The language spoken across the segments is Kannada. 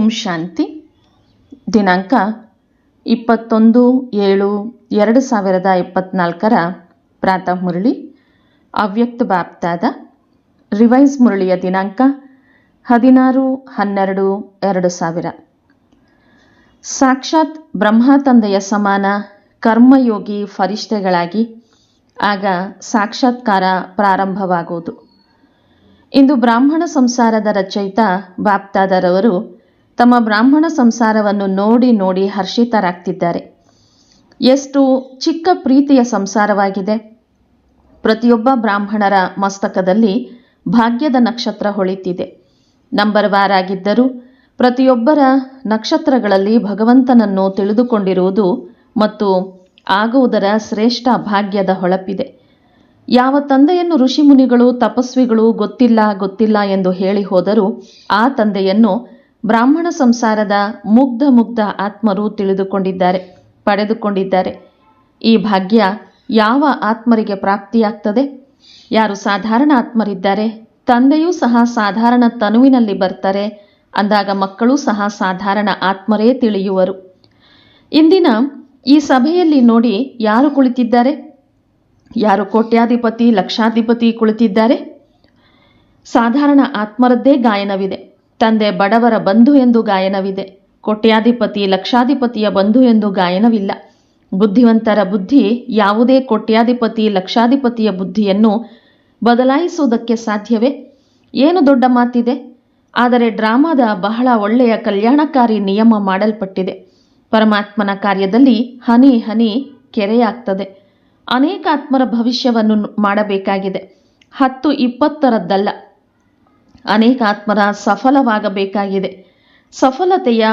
ಓಂ ಶಾಂತಿ. ದಿನಾಂಕ ಇಪ್ಪತ್ತೊಂದು ಏಳು ಎರಡು ಸಾವಿರದ ಇಪ್ಪತ್ತ್ನಾಲ್ಕರ ಪ್ರಾತಃ ಮುರಳಿ. ಅವ್ಯಕ್ತ ಬಾಪ್ತಾದ ರಿವೈಸ್ ಮುರಳಿಯ ದಿನಾಂಕ ಹದಿನಾರು ಹನ್ನೆರಡು ಎರಡು ಸಾವಿರ. ಸಾಕ್ಷಾತ್ ಬ್ರಹ್ಮ ತಂದೆಯ ಸಮಾನ ಕರ್ಮಯೋಗಿ ಫರಿಷ್ಠೆಗಳಾಗಿ ಆಗ ಸಾಕ್ಷಾತ್ಕಾರ ಪ್ರಾರಂಭವಾಗುವುದು. ಇಂದು ಬ್ರಾಹ್ಮಣ ಸಂಸಾರದ ರಚಯಿತ ಬಾಪ್ತಾದರವರು ತಮ್ಮ ಬ್ರಾಹ್ಮಣ ಸಂಸಾರವನ್ನು ನೋಡಿ ನೋಡಿ ಹರ್ಷಿತರಾಗ್ತಿದ್ದಾರೆ. ಎಷ್ಟು ಚಿಕ್ಕ ಪ್ರೀತಿಯ ಸಂಸಾರವಾಗಿದೆ. ಪ್ರತಿಯೊಬ್ಬ ಬ್ರಾಹ್ಮಣರ ಮಸ್ತಕದಲ್ಲಿ ಭಾಗ್ಯದ ನಕ್ಷತ್ರ ಹೊಳಿತಿದೆ. ನಂಬರ್ ವಾರ್ ಆಗಿದ್ದರೂ ಪ್ರತಿಯೊಬ್ಬರ ನಕ್ಷತ್ರಗಳಲ್ಲಿ ಭಗವಂತನನ್ನು ತಿಳಿದುಕೊಂಡಿರುವುದು ಮತ್ತು ಆಗುವುದರ ಶ್ರೇಷ್ಠ ಭಾಗ್ಯದ ಹೊಳಪಿದೆ. ಯಾವ ತಂದೆಯನ್ನು ಋಷಿಮುನಿಗಳು ತಪಸ್ವಿಗಳು ಗೊತ್ತಿಲ್ಲ ಗೊತ್ತಿಲ್ಲ ಎಂದು ಹೇಳಿ ಹೋದರೂ ಆ ತಂದೆಯನ್ನು ಬ್ರಾಹ್ಮಣ ಸಂಸಾರದ ಮುಗ್ಧ ಮುಗ್ಧ ಆತ್ಮರು ತಿಳಿದುಕೊಂಡಿದ್ದಾರೆ, ಪಡೆದುಕೊಂಡಿದ್ದಾರೆ. ಈ ಭಾಗ್ಯ ಯಾವ ಆತ್ಮರಿಗೆ ಪ್ರಾಪ್ತಿಯಾಗ್ತದೆ? ಯಾರು ಸಾಧಾರಣ ಆತ್ಮರಿದ್ದಾರೆ, ತಂದೆಯೂ ಸಹ ಸಾಧಾರಣ ತನುವಿನಲ್ಲಿ ಬರ್ತಾರೆ, ಅಂದಾಗ ಮಕ್ಕಳೂ ಸಹ ಸಾಧಾರಣ ಆತ್ಮರೇ ತಿಳಿಯುವರು. ಇಂದಿನ ಈ ಸಭೆಯಲ್ಲಿ ನೋಡಿ ಯಾರು ಕುಳಿತಿದ್ದಾರೆ? ಯಾರು ಕೋಟ್ಯಾಧಿಪತಿ, ಲಕ್ಷಾಧಿಪತಿ ಕುಳಿತಿದ್ದಾರೆ? ಸಾಧಾರಣ ಆತ್ಮರದ್ದೇ ಗಾಯನವಿದೆ. ತಂದೆ ಬಡವರ ಬಂಧು ಎಂದು ಗಾಯನವಿದೆ. ಕೋಟ್ಯಾಧಿಪತಿ, ಲಕ್ಷಾಧಿಪತಿಯ ಬಂಧು ಎಂದು ಗಾಯನವಿಲ್ಲ. ಬುದ್ಧಿವಂತರ ಬುದ್ಧಿ, ಯಾವುದೇ ಕೋಟ್ಯಾಧಿಪತಿ, ಲಕ್ಷಾಧಿಪತಿಯ ಬುದ್ಧಿಯನ್ನು ಬದಲಾಯಿಸುವುದಕ್ಕೆ ಸಾಧ್ಯವೇ? ಏನು ದೊಡ್ಡ ಮಾತಿದೆ? ಆದರೆ ಡ್ರಾಮಾದ ಬಹಳ ಒಳ್ಳೆಯ ಕಲ್ಯಾಣಕಾರಿ ನಿಯಮ ಮಾಡಲ್ಪಟ್ಟಿದೆ. ಪರಮಾತ್ಮನ ಕಾರ್ಯದಲ್ಲಿ ಹನಿ ಹನಿ ಕೆರೆಯಾಗ್ತದೆ. ಅನೇಕ ಆತ್ಮರ ಭವಿಷ್ಯವನ್ನು ಮಾಡಬೇಕಾಗಿದೆ. ಹತ್ತು ಇಪ್ಪತ್ತರದ್ದಲ್ಲ. ಅನೇಕ ಆತ್ಮರ ಸಫಲವಾಗಬೇಕಾಗಿದೆ. ಸಫಲತೆಯ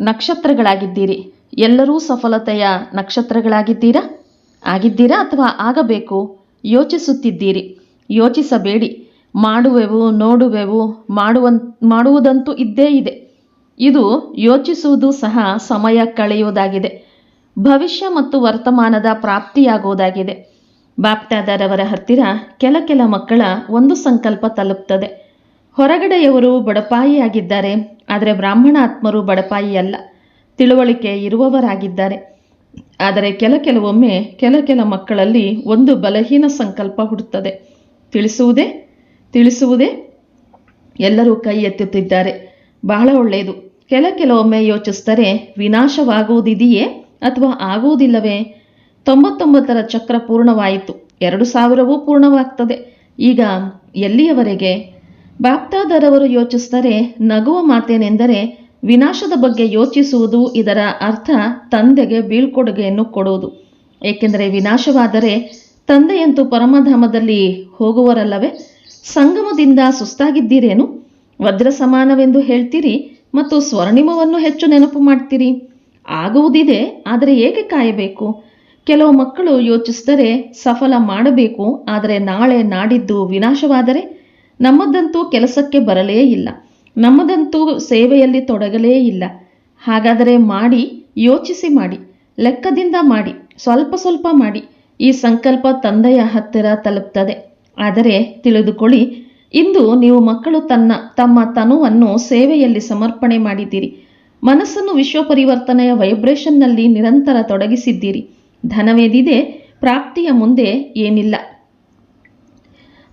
ನಕ್ಷತ್ರಗಳಾಗಿದ್ದೀರಿ. ಎಲ್ಲರೂ ಸಫಲತೆಯ ನಕ್ಷತ್ರಗಳಾಗಿದ್ದೀರಾ? ಆಗಿದ್ದೀರಾ ಅಥವಾ ಆಗಬೇಕು? ಯೋಚಿಸುತ್ತಿದ್ದೀರಿ. ಯೋಚಿಸಬೇಡಿ. ಮಾಡುವೆವು, ನೋಡುವೆವು ಮಾಡುವನ್ ಮಾಡುವುದಂತೂ ಇದ್ದೇ ಇದೆ. ಇದು ಯೋಚಿಸುವುದು ಸಹ ಸಮಯ ಕಳೆಯುವುದಾಗಿದೆ. ಭವಿಷ್ಯ ಮತ್ತು ವರ್ತಮಾನದ ಪ್ರಾಪ್ತಿಯಾಗುವುದಾಗಿದೆ. ಬಾಪ್ತಾದರವರ ಹತ್ತಿರ ಕೆಲ ಕೆಲ ಮಕ್ಕಳ ಒಂದು ಸಂಕಲ್ಪ ತಲುಪ್ತದೆ. ಹೊರಗಡೆಯವರು ಬಡಪಾಯಿಯಾಗಿದ್ದಾರೆ, ಆದರೆ ಬ್ರಾಹ್ಮಣ ಆತ್ಮರು ಬಡಪಾಯಿ ಅಲ್ಲ ತಿಳುವಳಿಕೆ ಇರುವವರಾಗಿದ್ದಾರೆ. ಆದರೆ ಕೆಲ ಕೆಲವೊಮ್ಮೆ ಕೆಲ ಕೆಲ ಮಕ್ಕಳಲ್ಲಿ ಒಂದು ಬಲಹೀನ ಸಂಕಲ್ಪ ಹುಡುತ್ತದೆ ತಿಳಿಸುವುದೇ? ತಿಳಿಸುವುದೇ? ಎಲ್ಲರೂ ಕೈ ಎತ್ತುತ್ತಿದ್ದಾರೆ. ಬಹಳ ಒಳ್ಳೆಯದು. ಕೆಲ ಕೆಲವೊಮ್ಮೆ ಯೋಚಿಸ್ತಾರೆ ವಿನಾಶವಾಗುವುದಿದೆಯೇ ಅಥವಾ ಆಗುವುದಿಲ್ಲವೇ? ತೊಂಬತ್ತೊಂಬತ್ತರ ಚಕ್ರ ಪೂರ್ಣವಾಯಿತು. ಎರಡು ಸಾವಿರವೂ ಪೂರ್ಣವಾಗ್ತದೆ. ಈಗ ಎಲ್ಲಿಯವರೆಗೆ? ಬಾಪ್ತಾದರವರು ಯೋಚಿಸಿದರೆ ನಗುವ ಮಾತೇನೆಂದರೆ ವಿನಾಶದ ಬಗ್ಗೆ ಯೋಚಿಸುವುದು ಇದರ ಅರ್ಥ ತಂದೆಗೆ ಬೀಳ್ಕೊಡುಗೆಯನ್ನು ಕೊಡುವುದು. ಏಕೆಂದರೆ ವಿನಾಶವಾದರೆ ತಂದೆಯಂತೂ ಪರಮಧಾಮದಲ್ಲಿ ಹೋಗುವರಲ್ಲವೇ? ಸಂಗಮದಿಂದ ಸುಸ್ತಾಗಿದ್ದೀರೇನು? ವಜ್ರ ಸಮಾನವೆಂದು ಹೇಳ್ತೀರಿ ಮತ್ತು ಸ್ವರ್ಣಿಮವನ್ನು ಹೆಚ್ಚು ನೆನಪು ಮಾಡ್ತೀರಿ? ಆಗುವುದಿದೆ, ಆದರೆ ಏಕೆ ಕಾಯಬೇಕು? ಕೆಲವು ಮಕ್ಕಳು ಯೋಚಿಸಿದರೆ ಸಫಲ ಮಾಡಬೇಕು, ಆದರೆ ನಾಳೆ ನಾಡಿದ್ದು ವಿನಾಶವಾದರೆ ನಮ್ಮದಂತೂ ಕೆಲಸಕ್ಕೆ ಬರಲೇ ಇಲ್ಲ. ನಮ್ಮದಂತೂ ಸೇವೆಯಲ್ಲಿ ತೊಡಗಲೇ ಇಲ್ಲ. ಹಾಗಾದರೆ ಮಾಡಿ, ಯೋಚಿಸಿ ಮಾಡಿ, ಲೆಕ್ಕದಿಂದ ಮಾಡಿ, ಸ್ವಲ್ಪ ಸ್ವಲ್ಪ ಮಾಡಿ, ಈ ಸಂಕಲ್ಪ ತಂದೆಯ ಹತ್ತಿರ ತಲುಪ್ತದೆ. ಆದರೆ ತಿಳಿದುಕೊಳ್ಳಿ, ಇಂದು ನೀವು ಮಕ್ಕಳು ತನ್ನ, ತಮ್ಮ ತನುವನ್ನು ಸೇವೆಯಲ್ಲಿ ಸಮರ್ಪಣೆ ಮಾಡಿದ್ದೀರಿ. ಮನಸ್ಸನ್ನು ವಿಶ್ವ ಪರಿವರ್ತನೆಯ ವೈಬ್ರೇಷನ್ನಲ್ಲಿ ನಿರಂತರ ತೊಡಗಿಸಿದ್ದೀರಿ. ಧನವೇದಿದೆ, ಪ್ರಾಪ್ತಿಯ ಮುಂದೆ ಏನಿಲ್ಲ.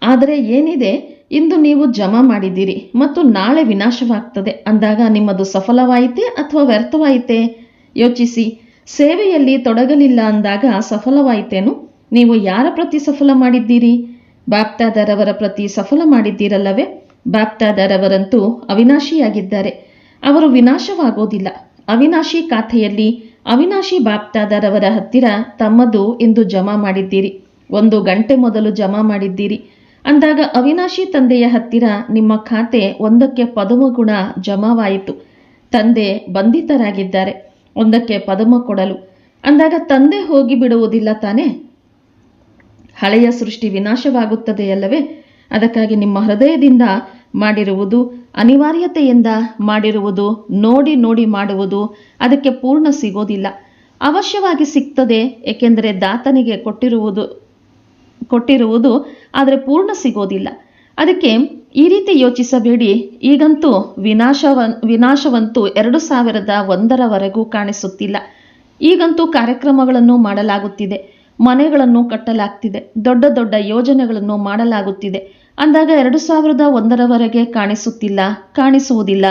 ಆದರೆ ಏನಿದೆ? ಇಂದು ನೀವು ಜಮಾ ಮಾಡಿದ್ದೀರಿ ಮತ್ತು ನಾಳೆ ವಿನಾಶವಾಗ್ತದೆ. ಅಂದಾಗ ನಿಮ್ಮದು ಸಫಲವಾಯಿತೆ ಅಥವಾ ವ್ಯರ್ಥವಾಯಿತೆ? ಯೋಚಿಸಿ. ಸೇವೆಯಲ್ಲಿ ತೊಡಗಲಿಲ್ಲ ಅಂದಾಗ ಸಫಲವಾಯಿತೇನು? ನೀವು ಯಾರ ಪ್ರತಿ ಸಫಲ ಮಾಡಿದ್ದೀರಿ? ಬಾಪ್ತಾದರವರ ಪ್ರತಿ ಸಫಲ ಮಾಡಿದ್ದೀರಲ್ಲವೇ? ಬಾಪ್ತಾದರವರಂತೂ ಅವಿನಾಶಿಯಾಗಿದ್ದಾರೆ. ಅವರು ವಿನಾಶವಾಗೋದಿಲ್ಲ. ಅವಿನಾಶಿ ಖಾತೆಯಲ್ಲಿ ಅವಿನಾಶಿ ಬಾಪ್ತಾದರವರ ಹತ್ತಿರ ತಮ್ಮದು ಎಂದು ಜಮಾ ಮಾಡಿದ್ದೀರಿ. ಒಂದು ಗಂಟೆ ಮೊದಲು ಜಮಾ ಮಾಡಿದ್ದೀರಿ. ಅಂದಾಗ ಅವಿನಾಶಿ ತಂದೆಯ ಹತ್ತಿರ ನಿಮ್ಮ ಖಾತೆ ಒಂದಕ್ಕೆ ಪದಮ ಗುಣ ಜಮಾವಾಯಿತು. ತಂದೆ ಬಂಧಿತರಾಗಿದ್ದಾರೆ. ಒಂದಕ್ಕೆ ಪದಮ ಕೊಡಲು. ಅಂದಾಗ ತಂದೆ ಹೋಗಿ ಬಿಡುವುದಿಲ್ಲ ತಾನೆ? ಹಳೆಯ ಸೃಷ್ಟಿ ವಿನಾಶವಾಗುತ್ತದೆಯಲ್ಲವೇ? ಅದಕ್ಕಾಗಿ ನಿಮ್ಮ ಹೃದಯದಿಂದ ಮಾಡಿರುವುದು ಅನಿವಾರ್ಯತೆಯಿಂದ ಮಾಡಿರುವುದು ನೋಡಿ ನೋಡಿ ಮಾಡುವುದು ಅದಕ್ಕೆ ಪೂರ್ಣ ಸಿಗೋದಿಲ್ಲ. ಅವಶ್ಯವಾಗಿ ಸಿಗ್ತದೆ, ಏಕೆಂದರೆ ದಾತನಿಗೆ ಕೊಟ್ಟಿರುವುದು ಕೊಟ್ಟಿರುವುದು ಆದರೆ ಪೂರ್ಣ ಸಿಗೋದಿಲ್ಲ. ಅದಕ್ಕೆ ಈ ರೀತಿ ಯೋಚಿಸಬೇಡಿ. ಈಗಂತೂ ವಿನಾಶವ, ವಿನಾಶವಂತೂ ಎರಡು ಸಾವಿರದ ಒಂದರವರೆಗೂ ಕಾಣಿಸುತ್ತಿಲ್ಲ. ಈಗಂತೂ ಕಾರ್ಯಕ್ರಮಗಳನ್ನು ಮಾಡಲಾಗುತ್ತಿದೆ. ಮನೆಗಳನ್ನು ಕಟ್ಟಲಾಗ್ತಿದೆ. ದೊಡ್ಡ ದೊಡ್ಡ ಯೋಜನೆಗಳನ್ನು ಮಾಡಲಾಗುತ್ತಿದೆ. ಅಂದಾಗ ಎರಡು ಸಾವಿರದ ಒಂದರವರೆಗೆ ಕಾಣಿಸುತ್ತಿಲ್ಲ, ಕಾಣಿಸುವುದಿಲ್ಲ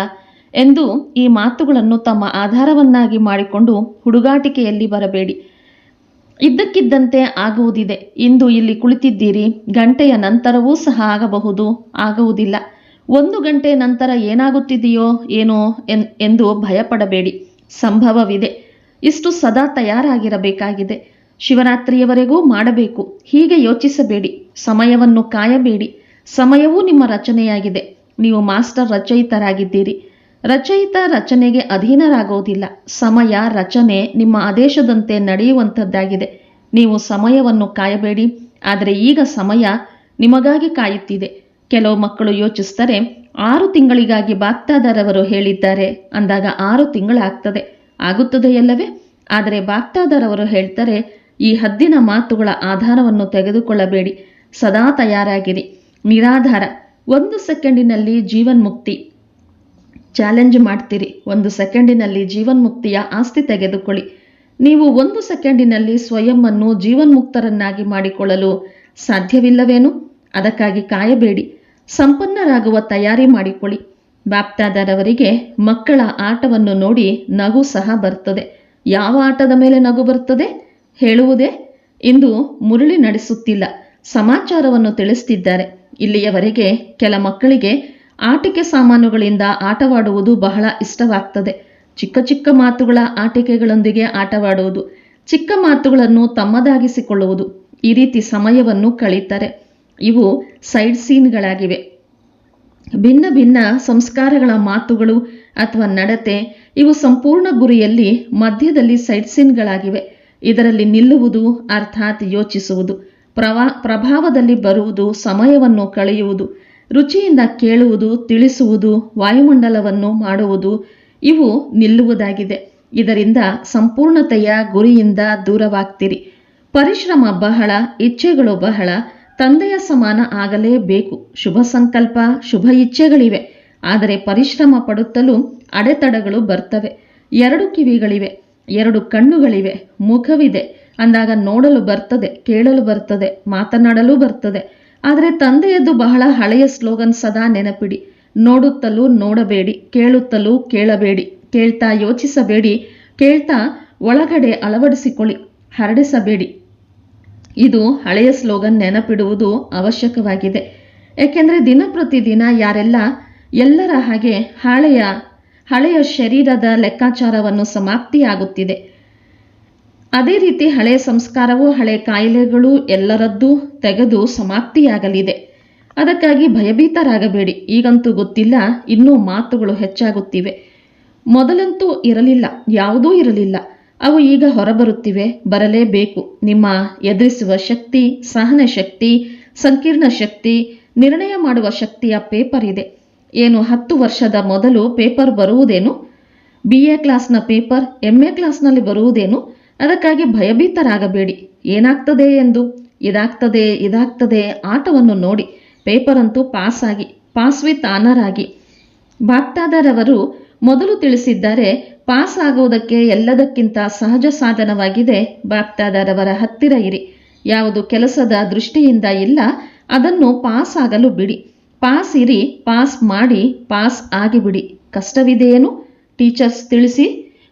ಎಂದು ಈ ಮಾತುಗಳನ್ನು ತಮ್ಮ ಆಧಾರವನ್ನಾಗಿ ಮಾಡಿಕೊಂಡು ಹುಡುಗಾಟಿಕೆಯಲ್ಲಿ ಬರಬೇಡಿ. ಇದ್ದಕ್ಕಿದ್ದಂತೆ ಆಗುವುದಿದೆ. ಇಂದು ಇಲ್ಲಿ ಕುಳಿತಿದ್ದೀರಿ, ಗಂಟೆಯ ನಂತರವೂ ಸಹ ಆಗಬಹುದು, ಆಗುವುದಿಲ್ಲ. ಒಂದು ಗಂಟೆ ನಂತರ ಏನಾಗುತ್ತಿದೆಯೋ ಏನೋ ಎಂದು ಭಯಪಡಬೇಡಿ. ಸಂಭವವಿದೆ. ಇಷ್ಟು ಸದಾ ತಯಾರಾಗಿರಬೇಕಾಗಿದೆ. ಶಿವರಾತ್ರಿಯವರೆಗೂ ಮಾಡಬೇಕು. ಹೀಗೆ ಯೋಚಿಸಬೇಡಿ. ಸಮಯವನ್ನು ಕಾಯಬೇಡಿ. ಸಮಯವೂ ನಿಮ್ಮ ರಚನೆಯಾಗಿದೆ. ನೀವು ಮಾಸ್ಟರ್ ರಚಯಿತರಾಗಿದ್ದೀರಿ. ರಚಯಿತ ರಚನೆಗೆ ಅಧೀನರಾಗೋದಿಲ್ಲ ಸಮಯ, ರಚನೆ ನಿಮ್ಮ ಆದೇಶದಂತೆ ನಡೆಯುವಂಥದ್ದಾಗಿದೆ. ನೀವು ಸಮಯವನ್ನು ಕಾಯಬೇಡಿ. ಆದರೆ ಈಗ ಸಮಯ ನಿಮಗಾಗಿ ಕಾಯುತ್ತಿದೆ. ಕೆಲವು ಮಕ್ಕಳು ಯೋಚಿಸ್ತಾರೆ ಆರು ತಿಂಗಳಿಗಾಗಿ ಬಾಕ್ತಾದರವರು ಹೇಳಿದ್ದಾರೆ ಅಂದಾಗ ಆರು ತಿಂಗಳಾಗ್ತದೆ. ಆಗುತ್ತದೆಯಲ್ಲವೇ? ಆದರೆ ಬಾಕ್ತಾದರವರು ಹೇಳ್ತಾರೆ, ಈ ಹದ್ದಿನ ಮಾತುಗಳ ಆಧಾರವನ್ನು ತೆಗೆದುಕೊಳ್ಳಬೇಡಿ. ಸದಾ ತಯಾರಾಗಿರಿ. ನಿರಾಧಾರ. ಒಂದು ಸೆಕೆಂಡಿನಲ್ಲಿ ಜೀವನ್ಮುಕ್ತಿ. ಚಾಲೆಂಜ್ ಮಾಡ್ತೀರಿ. ಒಂದು ಸೆಕೆಂಡಿನಲ್ಲಿ ಜೀವನ್ಮುಕ್ತಿಯ ಆಸ್ತಿ ತೆಗೆದುಕೊಳ್ಳಿ. ನೀವು ಒಂದು ಸೆಕೆಂಡಿನಲ್ಲಿ ಸ್ವಯಂವನ್ನು ಜೀವನ್ಮುಕ್ತರನ್ನಾಗಿ ಮಾಡಿಕೊಳ್ಳಲು ಸಾಧ್ಯವಿಲ್ಲವೇನು? ಅದಕ್ಕಾಗಿ ಕಾಯಬೇಡಿ. ಸಂಪನ್ನರಾಗುವ ತಯಾರಿ ಮಾಡಿಕೊಳ್ಳಿ. ಬಾಪ್ತಾದರವರಿಗೆ ಮಕ್ಕಳ ಆಟವನ್ನು ನೋಡಿ ನಗು ಸಹ ಬರ್ತದೆ. ಯಾವ ಆಟದ ಮೇಲೆ ನಗು ಬರ್ತದೆ? ಹೇಳುವುದೇ? ಇಂದು ಮುರುಳಿ ನಡೆಸುತ್ತಿಲ್ಲ. ಸಮಾಚಾರವನ್ನು ತಿಳಿಸ್ತಿದ್ದಾರೆ. ಇಲ್ಲಿಯವರೆಗೆ ಕೆಲ ಮಕ್ಕಳಿಗೆ ಆಟಿಕೆ ಸಾಮಾನುಗಳಿಂದ ಆಟವಾಡುವುದು ಬಹಳ ಇಷ್ಟವಾಗ್ತದೆ. ಚಿಕ್ಕ ಚಿಕ್ಕ ಮಾತುಗಳ ಆಟಿಕೆಗಳೊಂದಿಗೆ ಆಟವಾಡುವುದು, ಚಿಕ್ಕ ಮಾತುಗಳನ್ನು ತಮ್ಮದಾಗಿಸಿಕೊಳ್ಳುವುದು, ಈ ರೀತಿ ಸಮಯವನ್ನು ಕಳೀತಾರೆ. ಇವು ಸೈಡ್ ಸೀನ್ಗಳಾಗಿವೆ. ಭಿನ್ನ ಭಿನ್ನ ಸಂಸ್ಕಾರಗಳ ಮಾತುಗಳು ಅಥವಾ ನಡತೆ, ಇವು ಸಂಪೂರ್ಣ ಗುರಿಯಲ್ಲಿ ಮಧ್ಯದಲ್ಲಿ ಸೈಡ್ ಸೀನ್ಗಳಾಗಿವೆ. ಇದರಲ್ಲಿ ನಿಲ್ಲುವುದು, ಅರ್ಥಾತ್ ಯೋಚಿಸುವುದು, ಪ್ರವಾ, ಪ್ರಭಾವದಲ್ಲಿ ಬರುವುದು, ಸಮಯವನ್ನು ಕಳೆಯುವುದು ರುಚಿಯಿಂದ ಕೇಳುವುದು, ತಿಳಿಸುವುದು, ವಾಯುಮಂಡಲವನ್ನು ಮಾಡುವುದು ಇವು ನಿಲ್ಲುವುದಾಗಿದೆ. ಇದರಿಂದ ಸಂಪೂರ್ಣತೆಯ ಗುರಿಯಿಂದ ದೂರವಾಗ್ತಿರಿ. ಪರಿಶ್ರಮ ಬಹಳ, ಇಚ್ಛೆಗಳು ಬಹಳ, ತಂದೆಯ ಸಮಾನ ಆಗಲೇಬೇಕು. ಶುಭ ಸಂಕಲ್ಪ, ಶುಭ ಇಚ್ಛೆಗಳಿವೆ. ಆದರೆ ಪರಿಶ್ರಮ ಪಡುತ್ತಲೂ ಅಡೆತಡೆಗಳು ಬರ್ತವೆ. ಎರಡು ಕಿವಿಗಳಿವೆ, ಎರಡು ಕಣ್ಣುಗಳಿವೆ, ಮುಖವಿದೆ. ಅಂದಾಗ ನೋಡಲು ಬರ್ತದೆ, ಕೇಳಲು ಬರ್ತದೆ, ಮಾತನಾಡಲು ಬರ್ತದೆ. ಆದರೆ ತಂದೆಯದ್ದು ಬಹಳ ಹಳೆಯ ಸ್ಲೋಗನ್ ಸದಾ ನೆನಪಿಡಿ. ನೋಡುತ್ತಲೂ ನೋಡಬೇಡಿ, ಕೇಳುತ್ತಲೂ ಕೇಳಬೇಡಿ, ಕೇಳ್ತಾ ಯೋಚಿಸಬೇಡಿ, ಕೇಳ್ತಾ ಒಳಗಡೆ ಅಳವಡಿಸಿಕೊಳ್ಳಿ, ಹರಡಿಸಬೇಡಿ. ಇದು ಹಳೆಯ ಸ್ಲೋಗನ್ ನೆನಪಿಡುವುದು ಅವಶ್ಯಕವಾಗಿದೆ. ಏಕೆಂದರೆ ದಿನ ಪ್ರತಿದಿನ ಯಾರೆಲ್ಲ ಎಲ್ಲರ ಹಾಗೆ ಹಳೆಯ ಹಳೆಯ ಶರೀರದ ಲೆಕ್ಕಾಚಾರವನ್ನು ಸಮಾಪ್ತಿಯಾಗುತ್ತಿದೆ. ಅದೇ ರೀತಿ ಹಳೆಯ ಸಂಸ್ಕಾರವು, ಹಳೆ ಕಾಯಿಲೆಗಳು ಎಲ್ಲರದ್ದು ತೆಗೆದು ಸಮಾಪ್ತಿಯಾಗಲಿದೆ. ಅದಕ್ಕಾಗಿ ಭಯಭೀತರಾಗಬೇಡಿ. ಈಗಂತೂ ಗೊತ್ತಿಲ್ಲ, ಇನ್ನೂ ಮಾತುಗಳು ಹೆಚ್ಚಾಗುತ್ತಿವೆ. ಮೊದಲಂತೂ ಇರಲಿಲ್ಲ, ಯಾವುದೂ ಇರಲಿಲ್ಲ. ಅವು ಈಗ ಹೊರಬರುತ್ತಿವೆ, ಬರಲೇಬೇಕು. ನಿಮ್ಮ ಎದುರಿಸುವ ಶಕ್ತಿ, ಸಹನ ಶಕ್ತಿ, ಸಂಕೀರ್ಣ ಶಕ್ತಿ, ನಿರ್ಣಯ ಮಾಡುವ ಶಕ್ತಿಯ ಪೇಪರ್ ಇದೆ. ಏನು ಹತ್ತು ವರ್ಷದ ಮೊದಲು ಪೇಪರ್ ಬರುವುದೇನು? ಬಿ ಎ ಕ್ಲಾಸ್ನ ಪೇಪರ್, ಎಂ ಎ ಕ್ಲಾಸ್ನಲ್ಲಿ ಬರುವುದೇನು? ಅದಕ್ಕಾಗಿ ಭಯಭೀತರಾಗಬೇಡಿ. ಏನಾಗ್ತದೆ ಎಂದು? ಇದಾಗ್ತದೆ ಇದಾಗ್ತದೆ. ಆಟವನ್ನು ನೋಡಿ. ಪೇಪರ್ ಅಂತೂ ಪಾಸ್ ಆಗಿ ಪಾಸ್ ವಿತ್ ಆನರ್ ಆಗಿ ಬಾಗ್ತಾದರವರು ಮೊದಲು ತಿಳಿಸಿದ್ದಾರೆ ಪಾಸ್ ಆಗುವುದಕ್ಕೆ ಎಲ್ಲದಕ್ಕಿಂತ ಸಹಜ ಸಾಧನವಾಗಿದೆ ಬಾಗ್ತಾದರವರ ಹತ್ತಿರ ಇರಿ. ಯಾವುದು ಕೆಲಸದ ದೃಷ್ಟಿಯಿಂದ ಇಲ್ಲ, ಅದನ್ನು ಪಾಸ್ ಆಗಲು ಬಿಡಿ. ಪಾಸ್ ಇರಿ, ಪಾಸ್ ಮಾಡಿ, ಪಾಸ್ ಆಗಿಬಿಡಿ. ಕಷ್ಟವಿದೆಯೇನು? ಟೀಚರ್ಸ್ ತಿಳಿಸಿ,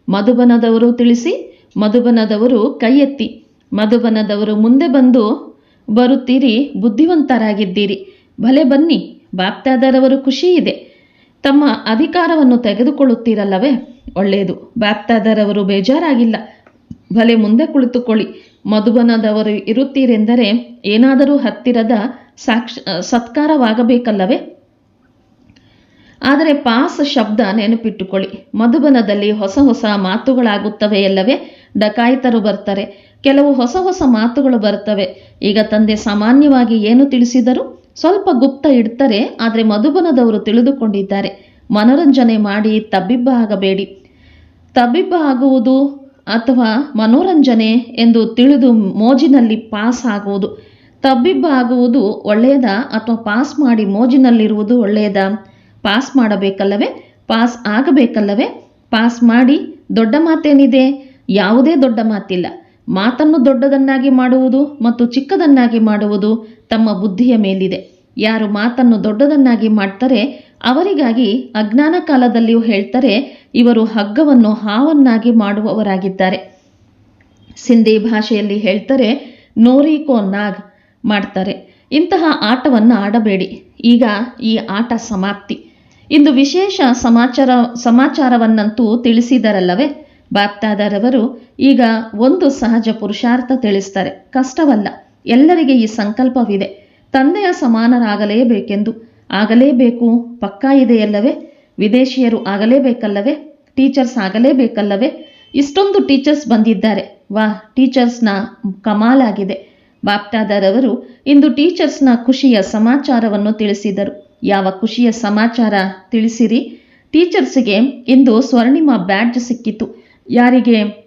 ಮಧುಬನದವರು ತಿಳಿಸಿ ಮಧುಬನದವರು ಕೈ ಎತ್ತಿ ಮಧುಬನದವರು ಮುಂದೆ ಬಂದು, ಬರುತ್ತೀರಿ, ಬುದ್ಧಿವಂತರಾಗಿದ್ದೀರಿ. ಭಲೆ ಬನ್ನಿ, ಬಾಪ್ತಾದರವರು ಖುಷಿ ಇದೆ ತಮ್ಮ ಅಧಿಕಾರವನ್ನು ತೆಗೆದುಕೊಳ್ಳುತ್ತೀರಲ್ಲವೇ? ಒಳ್ಳೆಯದು. ಬಾಪ್ತಾದರವರು ಬೇಜಾರಾಗಿಲ್ಲ. ಭಲೆ ಮುಂದೆ ಕುಳಿತುಕೊಳ್ಳಿ. ಮಧುಬನದವರು ಇರುತ್ತೀರೆಂದರೆ ಏನಾದರೂ ಹತ್ತಿರದ ಸಾಕ್ಷ, ಸತ್ಕಾರವಾಗಬೇಕಲ್ಲವೇ? ಆದರೆ ಪಾಸ್ ಶಬ್ದ ನೆನಪಿಟ್ಟುಕೊಳ್ಳಿ. ಮಧುಬನದಲ್ಲಿ ಹೊಸ ಹೊಸ ಮಾತುಗಳಾಗುತ್ತವೆಯಲ್ಲವೇ? ಡಕಾಯಿತರು ಬರ್ತಾರೆ. ಕೆಲವು ಹೊಸ ಹೊಸ ಮಾತುಗಳು ಬರ್ತವೆ. ಈಗ ತಂದೆ ಸಾಮಾನ್ಯವಾಗಿ ಏನು ತಿಳಿಸಿದರು ಸ್ವಲ್ಪ ಗುಪ್ತ ಇಡ್ತಾರೆ, ಆದರೆ ಮಧುಬನದವರು ತಿಳಿದುಕೊಂಡಿದ್ದಾರೆ. ಮನೋರಂಜನೆ ಮಾಡಿ ತಬ್ಬಿಬ್ಬ ಆಗಬೇಡಿ. ತಬ್ಬಿಬ್ಬ ಆಗುವುದು ಅಥವಾ ಮನೋರಂಜನೆ ಎಂದು ತಿಳಿದು ಮೋಜಿನಲ್ಲಿ ಪಾಸ್ ಆಗುವುದು. ತಬ್ಬಿಬ್ಬ ಆಗುವುದು ಒಳ್ಳೆಯದ ಅಥವಾ ಪಾಸ್ ಮಾಡಿ ಮೋಜಿನಲ್ಲಿರುವುದು ಒಳ್ಳೆಯದ? ಪಾಸ್ ಮಾಡಬೇಕಲ್ಲವೇ? ಪಾಸ್ ಆಗಬೇಕಲ್ಲವೇ? ಪಾಸ್ ಮಾಡಿ ದೊಡ್ಡ ಮಾತೇನಿದೆ? ಯಾವುದೇ ದೊಡ್ಡ ಮಾತಿಲ್ಲ. ಮಾತನ್ನು ದೊಡ್ಡದನ್ನಾಗಿ ಮಾಡುವುದು ಮತ್ತು ಚಿಕ್ಕದನ್ನಾಗಿ ಮಾಡುವುದು ತಮ್ಮ ಬುದ್ಧಿಯ ಮೇಲಿದೆ. ಯಾರು ಮಾತನ್ನು ದೊಡ್ಡದನ್ನಾಗಿ ಮಾಡ್ತಾರೆ, ಅವರಿಗಾಗಿ ಅಜ್ಞಾನ ಕಾಲದಲ್ಲಿಯೂ ಹೇಳ್ತಾರೆ, ಇವರು ಹಗ್ಗವನ್ನು ಹಾವನ್ನಾಗಿ ಮಾಡುವವರಾಗಿದ್ದಾರೆ. ಸಿಂಧಿ ಭಾಷೆಯಲ್ಲಿ ಹೇಳ್ತಾರೆ ನೋರಿಕೋ ನಾಗ್ ಮಾಡ್ತಾರೆ. ಇಂತಹ ಆಟವನ್ನು ಆಡಬೇಡಿ. ಈಗ ಈ ಆಟ ಸಮಾಪ್ತಿ. ಇಂದು ವಿಶೇಷ ಸಮಾಚಾರ, ಸಮಾಚಾರವನ್ನಂತೂ ತಿಳಿಸಿದರಲ್ಲವೇ? ಬಾಪ್ತಾದರವರು ಈಗ ಒಂದು ಸಹಜ ಪುರುಷಾರ್ಥ ತಿಳಿಸ್ತಾರೆ. ಕಷ್ಟವಲ್ಲ, ಎಲ್ಲರಿಗೆ ಈ ಸಂಕಲ್ಪವಿದೆ. ತಂದೆಯ ಸಮಾನರಾಗಲೇಬೇಕೆಂದು. ಆಗಲೇಬೇಕು, ಪಕ್ಕಾ ಇದೆಯಲ್ಲವೇ? ವಿದೇಶಿಯರು ಆಗಲೇಬೇಕಲ್ಲವೇ? ಟೀಚರ್ಸ್ ಆಗಲೇಬೇಕಲ್ಲವೇ? ಇಷ್ಟೊಂದು ಟೀಚರ್ಸ್ ಬಂದಿದ್ದಾರೆ. ವಾ, ಟೀಚರ್ಸ್ನ ಕಮಾಲಾಗಿದೆ. ಬಾಪ್ಟಾದರವರು ಇಂದು ಟೀಚರ್ಸ್ನ ಖುಷಿಯ ಸಮಾಚಾರವನ್ನು ತಿಳಿಸಿದರು. ಯಾವ ಖುಷಿಯ ಸಮಾಚಾರ ತಿಳಿಸಿರಿ? ಟೀಚರ್ಸ್ಗೆ ಇಂದು ಸ್ವರ್ಣಿಮ ಬ್ಯಾಡ್ಜ್ ಸಿಕ್ಕಿತು. ಯಾರಿಗೆ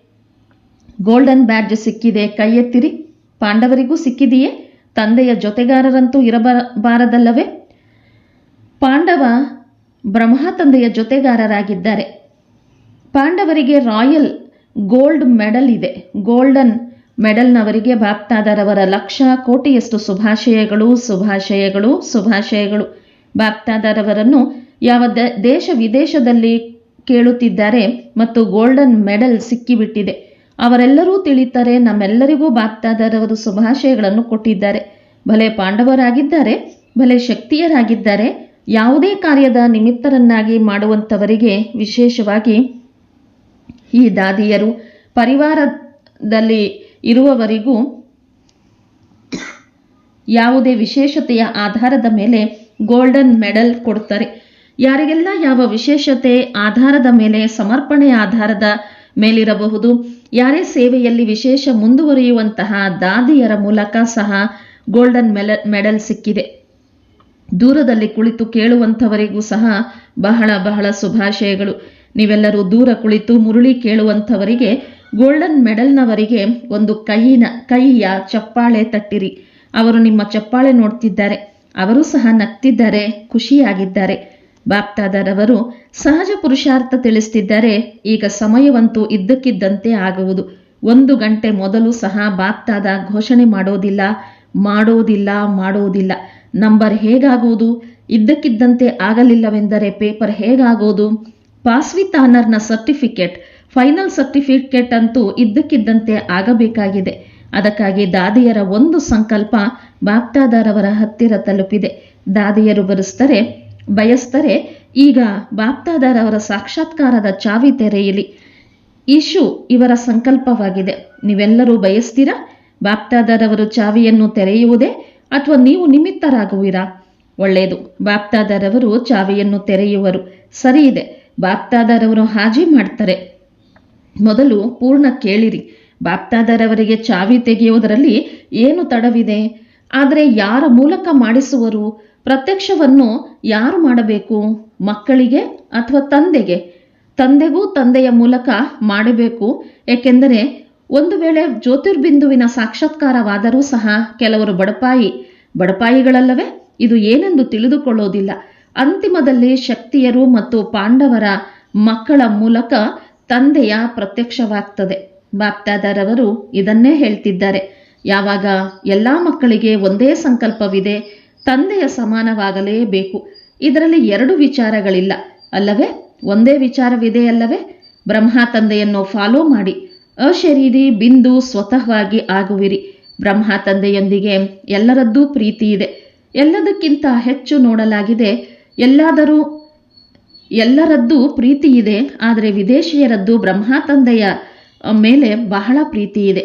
ಗೋಲ್ಡನ್ ಬ್ಯಾಡ್ಜ್ ಸಿಕ್ಕಿದೆ ಕೈ ಎತ್ತಿರಿ ಪಾಂಡವರಿಗೂ ಸಿಕ್ಕಿದೆಯೇ? ತಂದೆಯ ಜೊತೆಗಾರರಂತೂ ಇರಬಾರದಲ್ಲವೇ? ಪಾಂಡವ ಬ್ರಹ್ಮ ತಂದೆಯ ಜೊತೆಗಾರರಾಗಿದ್ದಾರೆ. ಪಾಂಡವರಿಗೆ ರಾಯಲ್ ಗೋಲ್ಡ್ ಮೆಡಲ್ ಇದೆ. ಗೋಲ್ಡನ್ ಮೆಡಲ್ನವರಿಗೆ ಬಾಪ್ತಾದರವರ ಲಕ್ಷ, ಕೋಟಿಯಷ್ಟು ಶುಭಾಶಯಗಳು ಶುಭಾಶಯಗಳು ಶುಭಾಶಯಗಳು. ಬಾಪ್ತಾದರವರನ್ನು ಯಾವ ದೇಶ ವಿದೇಶದಲ್ಲಿ ಕೇಳುತ್ತಿದ್ದಾರೆ ಮತ್ತು ಗೋಲ್ಡನ್ ಮೆಡಲ್ ಸಿಕ್ಕಿಬಿಟ್ಟಿದೆ. ಅವರೆಲ್ಲರೂ ತಿಳಿತಾರೆ ನಮ್ಮೆಲ್ಲರಿಗೂ ಬಾಪ್ತಾದರವರು ಶುಭಾಶಯಗಳನ್ನು ಕೊಟ್ಟಿದ್ದಾರೆ. ಭಲೆ ಪಾಂಡವರಾಗಿದ್ದಾರೆ, ಭಲೆ ಶಕ್ತಿಯರಾಗಿದ್ದಾರೆ. ಯಾವುದೇ ಕಾರ್ಯದ ನಿಮಿತ್ತರನ್ನಾಗಿ ಮಾಡುವಂಥವರಿಗೆ ವಿಶೇಷವಾಗಿ ಈ ದಾದಿಯರು ಪರಿವಾರದಲ್ಲಿ ಇರುವವರಿಗೂ ಯಾವುದೇ ವಿಶೇಷತೆಯ ಆಧಾರದ ಮೇಲೆ ಗೋಲ್ಡನ್ ಮೆಡಲ್ ಕೊಡ್ತಾರೆ ಯಾರಿಗೆಲ್ಲ ಯಾವ ವಿಶೇಷತೆ ಆಧಾರದ ಮೇಲೆ, ಸಮರ್ಪಣೆ ಆಧಾರದ ಮೇಲಿರಬಹುದು, ಯಾರೇ ಸೇವೆಯಲ್ಲಿ ವಿಶೇಷ ಮುಂದುವರಿಯುವಂತಹ ದಾದಿಯರ ಮೂಲಕ ಸಹ ಗೋಲ್ಡನ್ ಮೆಲ, ಮೆಡಲ್ ಸಿಕ್ಕಿದೆ. ದೂರದಲ್ಲಿ ಕುಳಿತು ಕೇಳುವಂಥವರಿಗೂ ಸಹ ಬಹಳ ಬಹಳ ಶುಭಾಶಯಗಳು. ನೀವೆಲ್ಲರೂ ದೂರ ಕುಳಿತು ಮುರುಳಿ ಕೇಳುವಂಥವರಿಗೆ ಗೋಲ್ಡನ್ ಮೆಡಲ್ನವರಿಗೆ ಒಂದು ಕೈಯಿನ ಕೈಯ ಚಪ್ಪಾಳೆ ತಟ್ಟಿರಿ. ಅವರು ನಿಮ್ಮ ಚಪ್ಪಾಳೆ ನೋಡ್ತಿದ್ದಾರೆ. ಅವರು ಸಹ ನಗ್ತಿದ್ದಾರೆ, ಖುಷಿಯಾಗಿದ್ದಾರೆ. ಬಾಪ್ತಾದರವರು ಸಹಜ ಪುರುಷಾರ್ಥ ತಿಳಿಸ್ತಿದ್ದರೆ. ಈಗ ಸಮಯವಂತೂ ಇದ್ದಕ್ಕಿದ್ದಂತೆ ಆಗುವುದು. ಒಂದು ಗಂಟೆ ಮೊದಲು ಸಹ ಬಾಪ್ತಾದ ಘೋಷಣೆ ಮಾಡೋದಿಲ್ಲ ಮಾಡೋದಿಲ್ಲ ಮಾಡೋದಿಲ್ಲ. ನಂಬರ್ ಹೇಗಾಗುವುದು? ಇದ್ದಕ್ಕಿದ್ದಂತೆ ಆಗಲಿಲ್ಲವೆಂದರೆ ಪೇಪರ್ ಹೇಗಾಗೋದು? ಪಾಸ್ ವಿತ್ ಆನರ್ನ ಸರ್ಟಿಫಿಕೇಟ್, ಫೈನಲ್ ಸರ್ಟಿಫಿಕೇಟ್ ಅಂತೂ ಇದ್ದಕ್ಕಿದ್ದಂತೆ ಆಗಬೇಕಾಗಿದೆ. ಅದಕ್ಕಾಗಿ ದಾದಿಯರ ಒಂದು ಸಂಕಲ್ಪ ಬಾಪ್ತಾದಾರವರ ಹತ್ತಿರ ತಲುಪಿದೆ. ದಾದಿಯರು ಬರೆಸ್ತಾರೆ ಬಯಸ್ತಾರೆ, ಈಗ ಬಾಪ್ತಾದರವರ ಸಾಕ್ಷಾತ್ಕಾರದ ಚಾವಿ ತೆರೆಯಲಿ ಇಶು ಇವರ ಸಂಕಲ್ಪವಾಗಿದೆ. ನೀವೆಲ್ಲರೂ ಬಯಸ್ತೀರಾ? ಬಾಪ್ತಾದಾರವರು ಚಾವಿಯನ್ನು ತೆರೆಯುವುದೇ ಅಥವಾ ನೀವು ನಿಮಿತ್ತರಾಗುವಿರಾ? ಒಳ್ಳೆಯದು. ಬಾಪ್ತಾದರವರು ಚಾವಿಯನ್ನು ತೆರೆಯುವರು. ಸರಿ ಇದೆ ಬಾಪ್ತಾದರವರು ಹಾಜಿ ಮಾಡ್ತಾರೆ. ಮೊದಲು ಪೂರ್ಣ ಕೇಳಿರಿ. ಬಾಪ್ತಾದರವರಿಗೆ ಚಾವಿ ತೆಗೆಯುವುದರಲ್ಲಿ ಏನು ತಡವಿದೆ? ಆದರೆ ಯಾರ ಮೂಲಕ ಮಾಡಿಸುವರು? ಪ್ರತ್ಯಕ್ಷವನ್ನು ಯಾರು ಮಾಡಬೇಕು? ಮಕ್ಕಳಿಗೆ ಅಥವಾ ತಂದೆಗೆ? ತಂದೆಗೂ ತಂದೆಯ ಮೂಲಕ ಮಾಡಬೇಕು. ಏಕೆಂದರೆ ಒಂದು ವೇಳೆ ಜ್ಯೋತಿರ್ಬಿಂದುವಿನ ಸಾಕ್ಷಾತ್ಕಾರವಾದರೂ ಸಹ ಕೆಲವರು ಬಡಪಾಯಿ, ಬಡಪಾಯಿಗಳಲ್ಲವೇ? ಇದು ಏನೆಂದು ತಿಳಿದುಕೊಳ್ಳೋದಿಲ್ಲ. ಅಂತಿಮದಲ್ಲಿ ಶಕ್ತಿಯರು ಮತ್ತು ಪಾಂಡವರ ಮಕ್ಕಳ ಮೂಲಕ ತಂದೆಯ ಪ್ರತ್ಯಕ್ಷವಾಗ್ತದೆ. ಬಾಪ್ತಾದರವರು ಇದನ್ನೇ ಹೇಳ್ತಿದ್ದಾರೆ. ಯಾವಾಗ ಎಲ್ಲ ಮಕ್ಕಳಿಗೆ ಒಂದೇ ಸಂಕಲ್ಪವಿದೆ ತಂದೆಯ ಸಮಾನವಾಗಲೇಬೇಕು ಇದರಲ್ಲಿ ಎರಡು ವಿಚಾರಗಳಿಲ್ಲ. ಅಲ್ಲವೇ? ಒಂದೇ ವಿಚಾರವಿದೆ ಅಲ್ಲವೇ? ಬ್ರಹ್ಮ ತಂದೆಯನ್ನು ಫಾಲೋ ಮಾಡಿ. ಅಶರೀರಿ ಬಿಂದು ಸ್ವತಃವಾಗಿ ಆಗುವಿರಿ. ಬ್ರಹ್ಮ ತಂದೆಯೊಂದಿಗೆ ಎಲ್ಲರದ್ದೂ ಪ್ರೀತಿ ಇದೆ. ಎಲ್ಲದಕ್ಕಿಂತ ಹೆಚ್ಚು ನೋಡಲಾಗಿದೆ, ಎಲ್ಲಾದರೂ, ಎಲ್ಲರದ್ದು ಪ್ರೀತಿ ಇದೆ, ಆದರೆ ವಿದೇಶಿಯರದ್ದು ಬ್ರಹ್ಮ ತಂದೆಯ ಮೇಲೆ ಬಹಳ ಪ್ರೀತಿ ಇದೆ.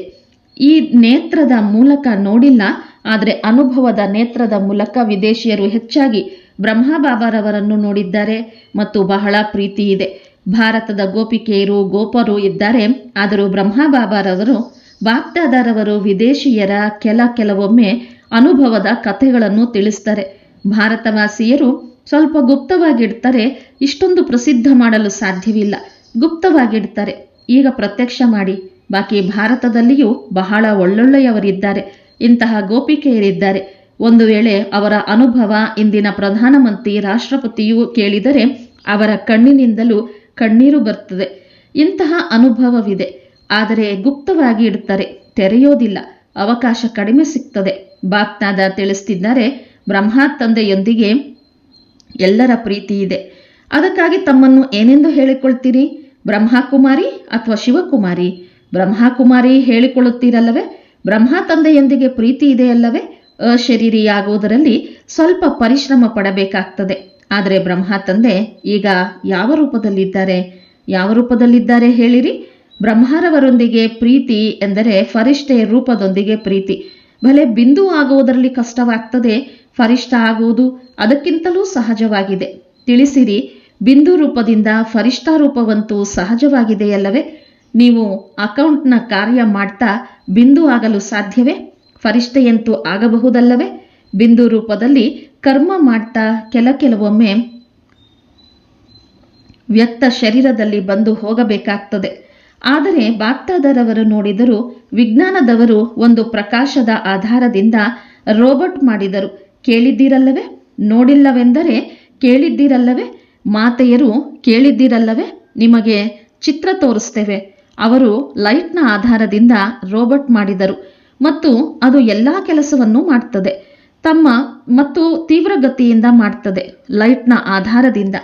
ಈ ನೇತ್ರದ ಮೂಲಕ ನೋಡಿಲ್ಲ ಆದರೆ ಅನುಭವದ ನೇತ್ರದ ಮೂಲಕ ವಿದೇಶಿಯರು ಹೆಚ್ಚಾಗಿ ಬ್ರಹ್ಮಬಾಬಾರವರನ್ನು ನೋಡಿದ್ದಾರೆ ಮತ್ತು ಬಹಳ ಪ್ರೀತಿ ಇದೆ. ಭಾರತದ ಗೋಪಿಕೆಯರು ಗೋಪರು ಇದ್ದಾರೆ, ಆದರೂ ಬ್ರಹ್ಮಬಾಬಾರವರು ಬಾಗ್ದಾದರವರು ವಿದೇಶಿಯರ ಕೆಲ ಕೆಲವೊಮ್ಮೆ ಅನುಭವದ ಕಥೆಗಳನ್ನು ತಿಳಿಸ್ತಾರೆ. ಭಾರತವಾಸಿಯರು ಸ್ವಲ್ಪ ಗುಪ್ತವಾಗಿಡ್ತಾರೆ, ಇಷ್ಟೊಂದು ಪ್ರಸಿದ್ಧ ಮಾಡಲು ಸಾಧ್ಯವಿಲ್ಲ. ಗುಪ್ತವಾಗಿಡ್ತಾರೆ. ಈಗ ಪ್ರತ್ಯಕ್ಷ ಮಾಡಿ. ಬಾಕಿ ಭಾರತದಲ್ಲಿಯೂ ಬಹಳ ಒಳ್ಳೊಳ್ಳೆಯವರಿದ್ದಾರೆ. ಇಂತಹ ಗೋಪಿಕೆಯರಿದ್ದಾರೆ. ಒಂದು ವೇಳೆ ಅವರ ಅನುಭವ ಇಂದಿನ ಪ್ರಧಾನಮಂತ್ರಿ ರಾಷ್ಟ್ರಪತಿಯು ಕೇಳಿದರೆ ಅವರ ಕಣ್ಣಿನಿಂದಲೂ ಕಣ್ಣೀರು ಬರ್ತದೆ ಇಂತಹ ಅನುಭವವಿದೆ. ಆದರೆ ಗುಪ್ತವಾಗಿ ಇಡುತ್ತಾರೆ. ತೆರೆಯೋದಿಲ್ಲ. ಅವಕಾಶ ಕಡಿಮೆ ಸಿಗ್ತದೆ. ಬಾಗ್ನಾದ ತಿಳಿಸ್ತಿದ್ದಾರೆ, ಬ್ರಹ್ಮ ತಂದೆಯೊಂದಿಗೆ ಎಲ್ಲರ ಪ್ರೀತಿ ಇದೆ. ಅದಕ್ಕಾಗಿ ತಮ್ಮನ್ನು ಏನೆಂದು ಹೇಳಿಕೊಳ್ತೀರಿ? ಬ್ರಹ್ಮಕುಮಾರಿ ಅಥವಾ ಶಿವಕುಮಾರಿ? ಬ್ರಹ್ಮಕುಮಾರಿ ಹೇಳಿಕೊಳ್ಳುತ್ತೀರಲ್ಲವೇ? ಬ್ರಹ್ಮ ತಂದೆಯೊಂದಿಗೆ ಪ್ರೀತಿ ಇದೆಯಲ್ಲವೇ ಅಶರೀರಿಯಾಗುವುದರಲ್ಲಿ ಸ್ವಲ್ಪ ಪರಿಶ್ರಮ ಪಡಬೇಕಾಗ್ತದೆ. ಆದರೆ ಬ್ರಹ್ಮ ತಂದೆ ಈಗ ಯಾವ ರೂಪದಲ್ಲಿದ್ದಾರೆ? ಯಾವ ರೂಪದಲ್ಲಿದ್ದಾರೆ ಹೇಳಿರಿ? ಬ್ರಹ್ಮರವರೊಂದಿಗೆ ಪ್ರೀತಿ ಎಂದರೆ ಫರಿಷ್ಠೆಯ ರೂಪದೊಂದಿಗೆ ಪ್ರೀತಿ. ಭಲೆ ಬಿಂದು ಆಗುವುದರಲ್ಲಿ ಕಷ್ಟವಾಗ್ತದೆ, ಫರಿಷ್ಠ ಆಗುವುದು ಅದಕ್ಕಿಂತಲೂ ಸಹಜವಾಗಿದೆ. ತಿಳಿಸಿರಿ, ಬಿಂದು ರೂಪದಿಂದ ಫರಿಷ್ಠ ರೂಪವಂತೂ ಸಹಜವಾಗಿದೆಯಲ್ಲವೇ? ನೀವು ಅಕೌಂಟ್ನ ಕಾರ್ಯ ಮಾಡ್ತಾ ಬಿಂದು ಆಗಲು ಸಾಧ್ಯವೇ? ಫರಿಷ್ಠೆಯಂತೂ ಆಗಬಹುದಲ್ಲವೇ? ಬಿಂದು ರೂಪದಲ್ಲಿ ಕರ್ಮ ಮಾಡ್ತಾ ಕೆಲ ಕೆಲವೊಮ್ಮೆ ವ್ಯಕ್ತ ಶರೀರದಲ್ಲಿ ಬಂದು ಹೋಗಬೇಕಾಗ್ತದೆ. ಆದರೆ ಬಾಕ್ತಾದರವರು ನೋಡಿದರೂ ವಿಜ್ಞಾನದವರು ಒಂದು ಪ್ರಕಾಶದ ಆಧಾರದಿಂದ ರೋಬೋಟ್ ಮಾಡಿದರು. ಕೇಳಿದ್ದೀರಲ್ಲವೇ? ನೋಡಿಲ್ಲವೆಂದರೆ ಕೇಳಿದ್ದೀರಲ್ಲವೇ? ಮಾತೆಯರು ಕೇಳಿದ್ದೀರಲ್ಲವೇ? ನಿಮಗೆ ಚಿತ್ರ ತೋರಿಸ್ತೇವೆ. ಅವರು ಲೈಟ್ನ ಆಧಾರದಿಂದ ರೋಬೋಟ್ ಮಾಡಿದರು ಮತ್ತು ಅದು ಎಲ್ಲ ಕೆಲಸವನ್ನು ಮಾಡ್ತದೆ. ತಮ್ಮ ಮತ್ತು ತೀವ್ರಗತಿಯಿಂದ ಮಾಡ್ತದೆ, ಲೈಟ್ನ ಆಧಾರದಿಂದ.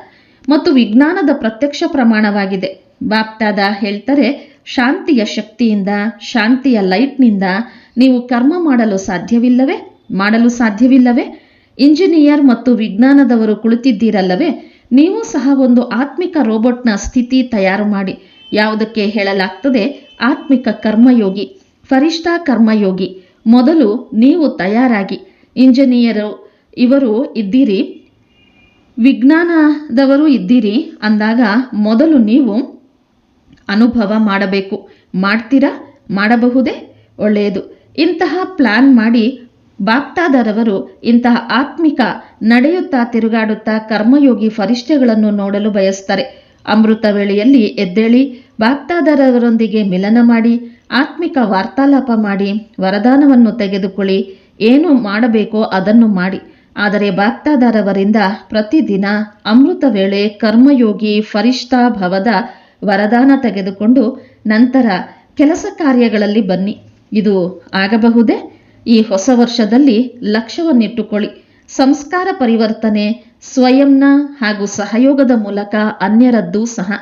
ಮತ್ತು ವಿಜ್ಞಾನದ ಪ್ರತ್ಯಕ್ಷ ಪ್ರಮಾಣವಾಗಿದೆ. ಬಾಪ್ತಾದ ಹೇಳ್ತಾರೆ, ಶಾಂತಿಯ ಶಕ್ತಿಯಿಂದ, ಶಾಂತಿಯ ಲೈಟ್ನಿಂದ ನೀವು ಕರ್ಮ ಮಾಡಲು ಸಾಧ್ಯವಿಲ್ಲವೇ? ಮಾಡಲು ಸಾಧ್ಯವಿಲ್ಲವೇ? ಇಂಜಿನಿಯರ್ ಮತ್ತು ವಿಜ್ಞಾನದವರು ಕುಳಿತಿದ್ದೀರಲ್ಲವೇ? ನೀವು ಸಹ ಒಂದು ಆತ್ಮಿಕ ರೋಬೋಟ್ನ ಸ್ಥಿತಿ ತಯಾರು ಮಾಡಿ. ಯಾವುದಕ್ಕೆ ಹೇಳಲಾಗ್ತದೆ? ಆತ್ಮಿಕ ಕರ್ಮಯೋಗಿ, ಫರಿಷ್ಠಾ ಕರ್ಮಯೋಗಿ. ಮೊದಲು ನೀವು ತಯಾರಾಗಿ. ಇಂಜಿನಿಯರು, ಇವರು ಇದ್ದೀರಿ? ವಿಜ್ಞಾನದವರು ಇದ್ದೀರಿ? ಅಂದಾಗ ಮೊದಲು ನೀವು ಅನುಭವ ಮಾಡಬೇಕು. ಮಾಡ್ತೀರಾ? ಮಾಡಬಹುದೇ? ಒಳ್ಳೆಯದು. ಇಂತಹ ಪ್ಲಾನ್ ಮಾಡಿ ಬಾಗ್ತಾದರವರು ಇಂತಹ ಆತ್ಮಿಕ ನಡೆಯುತ್ತಾ ತಿರುಗಾಡುತ್ತಾ ಕರ್ಮಯೋಗಿ ಫರಿಷ್ಠೆಗಳನ್ನು ನೋಡಲು ಬಯಸ್ತಾರೆ. ಅಮೃತ ವೇಳೆಯಲ್ಲಿ ಎದ್ದೇಳಿ ಭಕ್ತಾದರರೊಂದಿಗೆ ಮಿಲನ ಮಾಡಿ, ಆತ್ಮಿಕ ವಾರ್ತಾಲಾಪ ಮಾಡಿ, ವರದಾನವನ್ನು ತೆಗೆದುಕೊಳ್ಳಿ, ಏನು ಮಾಡಬೇಕೋ ಅದನ್ನು ಮಾಡಿ. ಆದರೆ ಬಾಕ್ತಾದಾರವರಿಂದ ಪ್ರತಿದಿನ ಅಮೃತ ವೇಳೆ ಕರ್ಮಯೋಗಿ ಫರಿಷ್ಠಾ ಭವದ ವರದಾನ ತೆಗೆದುಕೊಂಡು ನಂತರ ಕೆಲಸ ಕಾರ್ಯಗಳಲ್ಲಿ ಬನ್ನಿ. ಇದು ಆಗಬಹುದೇ? ಈ ಹೊಸ ವರ್ಷದಲ್ಲಿ ಲಕ್ಷ್ಯವನ್ನಿಟ್ಟುಕೊಳ್ಳಿ. ಸಂಸ್ಕಾರ ಪರಿವರ್ತನೆ ಸ್ವಯಂನ ಹಾಗೂ ಸಹಯೋಗದ ಮೂಲಕ ಅನ್ಯರದ್ದು ಸಹ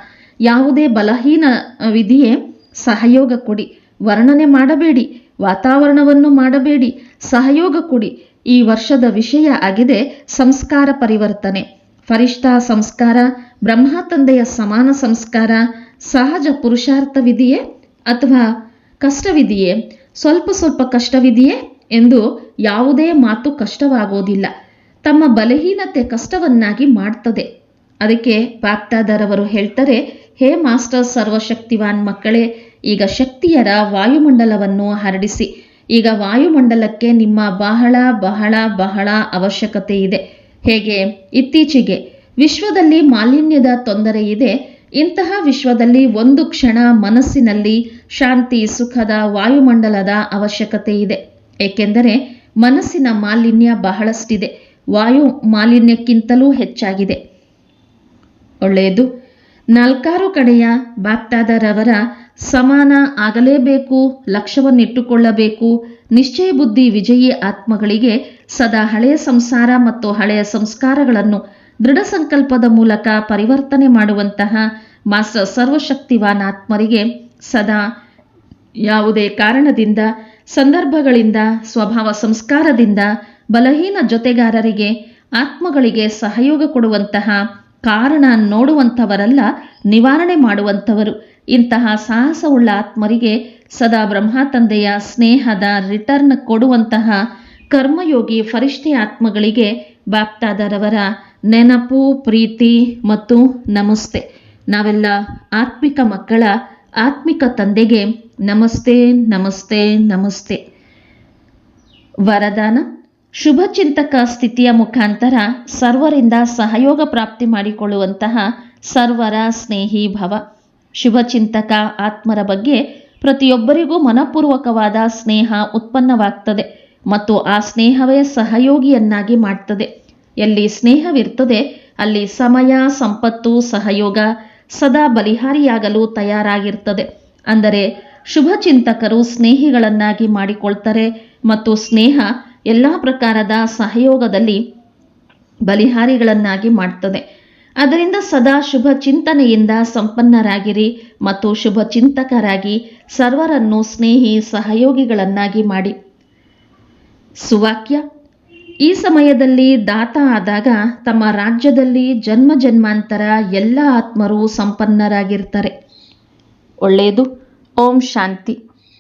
ಯಾವುದೇ ಬಲಹೀನ ವಿಧಿಯೇ ಸಹಯೋಗ ಕೊಡಿ. ವರ್ಣನೆ ಮಾಡಬೇಡಿ, ವಾತಾವರಣವನ್ನು ಮಾಡಬೇಡಿ, ಸಹಯೋಗ ಕೊಡಿ. ಈ ವರ್ಷದ ವಿಷಯ ಆಗಿದೆ ಸಂಸ್ಕಾರ ಪರಿವರ್ತನೆ. ಫರಿಷ್ಠಾ ಸಂಸ್ಕಾರ, ಬ್ರಹ್ಮ ತಂದೆಯ ಸಮಾನ ಸಂಸ್ಕಾರ, ಸಹಜ ಪುರುಷಾರ್ಥವಿದೆಯೇ ಅಥವಾ ಕಷ್ಟವಿದೆಯೇ ಸ್ವಲ್ಪ ಸ್ವಲ್ಪ ಕಷ್ಟವಿದೆಯೇ ಎಂದು ಯಾವುದೇ ಮಾತು ಕಷ್ಟವಾಗೋದಿಲ್ಲ. ತಮ್ಮ ಬಲಹೀನತೆ ಕಷ್ಟವನ್ನಾಗಿ ಮಾಡ್ತದೆ. ಅದಕ್ಕೆ ಪಾಪ್ತಾದರವರು ಹೇಳ್ತಾರೆ, ಹೇ ಮಾಸ್ಟರ್ ಸರ್ವಶಕ್ತಿವಾನ್ ಮಕ್ಕಳೇ, ಈಗ ಶಕ್ತಿಯರ ವಾಯುಮಂಡಲವನ್ನು ಹರಡಿಸಿ. ಈಗ ವಾಯುಮಂಡಲಕ್ಕೆ ನಿಮ್ಮ ಬಹಳ ಬಹಳ ಬಹಳ ಅವಶ್ಯಕತೆ ಇದೆ. ಹೇಗೆ? ಇತ್ತೀಚೆಗೆ ವಿಶ್ವದಲ್ಲಿ ಮಾಲಿನ್ಯದ ತೊಂದರೆ ಇದೆ. ಇಂತಹ ವಿಶ್ವದಲ್ಲಿ ಒಂದು ಕ್ಷಣ ಮನಸ್ಸಿನಲ್ಲಿ ಶಾಂತಿ, ಸುಖದ ವಾಯುಮಂಡಲದ ಅವಶ್ಯಕತೆ ಇದೆ. ಏಕೆಂದರೆ ಮನಸ್ಸಿನ ಮಾಲಿನ್ಯ ಬಹಳಷ್ಟಿದೆ. ವಾಯು ಮಾಲಿನ್ಯಕ್ಕಿಂತಲೂ ಹೆಚ್ಚಾಗಿದೆ. ಒಳ್ಳೆಯದು. ನಾಲ್ಕಾರು ಕಡೆಯ ಬಾಪ್ತಾದರವರ ಸಮಾನ ಆಗಲೇಬೇಕು, ಲಕ್ಷ್ಯವನ್ನಿಟ್ಟುಕೊಳ್ಳಬೇಕು, ನಿಶ್ಚಯ ಬುದ್ಧಿ ವಿಜಯಿ ಆತ್ಮಗಳಿಗೆ ಸದಾ ಹಳೆಯ ಸಂಸಾರ ಮತ್ತು ಹಳೆಯ ಸಂಸ್ಕಾರಗಳನ್ನು ದೃಢ ಸಂಕಲ್ಪದ ಮೂಲಕ ಪರಿವರ್ತನೆ ಮಾಡುವಂತಹ ಮಾಸ್ಟರ್ ಸರ್ವಶಕ್ತಿವಾನ್ ಆತ್ಮರಿಗೆ ಸದಾ ಯಾವುದೇ ಕಾರಣದಿಂದ, ಸಂದರ್ಭಗಳಿಂದ, ಸ್ವಭಾವ ಸಂಸ್ಕಾರದಿಂದ ಬಲಹೀನ ಜೊತೆಗಾರರಿಗೆ ಆತ್ಮಗಳಿಗೆ ಸಹಯೋಗ ಕೊಡುವಂತಹ ಕಾರಣ ನೋಡುವಂಥವರಲ್ಲ, ನಿವಾರಣೆ ಮಾಡುವಂಥವರು. ಇಂತಹ ಸಾಹಸವುಳ್ಳ ಆತ್ಮರಿಗೆ ಸದಾ ಬ್ರಹ್ಮ ತಂದೆಯ ಸ್ನೇಹದ ರಿಟರ್ನ್ ಕೊಡುವಂತಹ ಕರ್ಮಯೋಗಿ ಫರಿಷ್ಠೆ ಆತ್ಮಗಳಿಗೆ ಬಾಪ್ತಾದರವರ ನೆನಪು, ಪ್ರೀತಿ ಮತ್ತು ನಮಸ್ತೆ. ನಾವೆಲ್ಲ ಆತ್ಮಿಕ ಮಕ್ಕಳ ಆತ್ಮಿಕ ತಂದೆಗೆ ನಮಸ್ತೆ ನಮಸ್ತೆ ನಮಸ್ತೆ. ವರದಾನ? ಶುಭ ಚಿಂತಕ ಸ್ಥಿತಿಯ ಮುಖಾಂತರ ಸರ್ವರಿಂದ ಸಹಯೋಗ ಪ್ರಾಪ್ತಿ ಮಾಡಿಕೊಳ್ಳುವಂತಹ ಸರ್ವರ ಸ್ನೇಹಿ ಭವ. ಶುಭ ಚಿಂತಕ ಆತ್ಮರ ಬಗ್ಗೆ ಪ್ರತಿಯೊಬ್ಬರಿಗೂ ಮನಪೂರ್ವಕವಾದ ಸ್ನೇಹ ಉತ್ಪನ್ನವಾಗ್ತದೆ ಮತ್ತು ಆ ಸ್ನೇಹವೇ ಸಹಯೋಗಿಯನ್ನಾಗಿ ಮಾಡ್ತದೆ. ಎಲ್ಲಿ ಸ್ನೇಹವಿರ್ತದೆ, ಅಲ್ಲಿ ಸಮಯ, ಸಂಪತ್ತು, ಸಹಯೋಗ ಸದಾ ಬಲಿಹಾರಿಯಾಗಲು ತಯಾರಾಗಿರ್ತದೆ. ಅಂದರೆ ಶುಭ ಚಿಂತಕರು ಸ್ನೇಹಿಗಳನ್ನಾಗಿ ಮಾಡಿಕೊಳ್ತಾರೆ ಮತ್ತು ಸ್ನೇಹ ಎಲ್ಲ ಪ್ರಕಾರದ ಸಹಯೋಗದಲ್ಲಿ ಬಲಿಹಾರಿಗಳನ್ನಾಗಿ ಮಾಡ್ತದೆ. ಅದರಿಂದ ಸದಾ ಶುಭ ಚಿಂತನೆಯಿಂದ ಸಂಪನ್ನರಾಗಿರಿ ಮತ್ತು ಶುಭ ಚಿಂತಕರಾಗಿ ಸರ್ವರನ್ನು ಸ್ನೇಹಿ ಸಹಯೋಗಿಗಳನ್ನಾಗಿ ಮಾಡಿ. ಸುವಾಕ್ಯ. ಈ ಸಮಯದಲ್ಲಿ ದಾತ ಆದಾಗ ತಮ್ಮ ರಾಜ್ಯದಲ್ಲಿ ಜನ್ಮ ಜನ್ಮಾಂತರ ಎಲ್ಲ ಆತ್ಮರು ಸಂಪನ್ನರಾಗಿರ್ತಾರೆ. ಒಳ್ಳೆಯದು. ಓಂ ಶಾಂತಿ.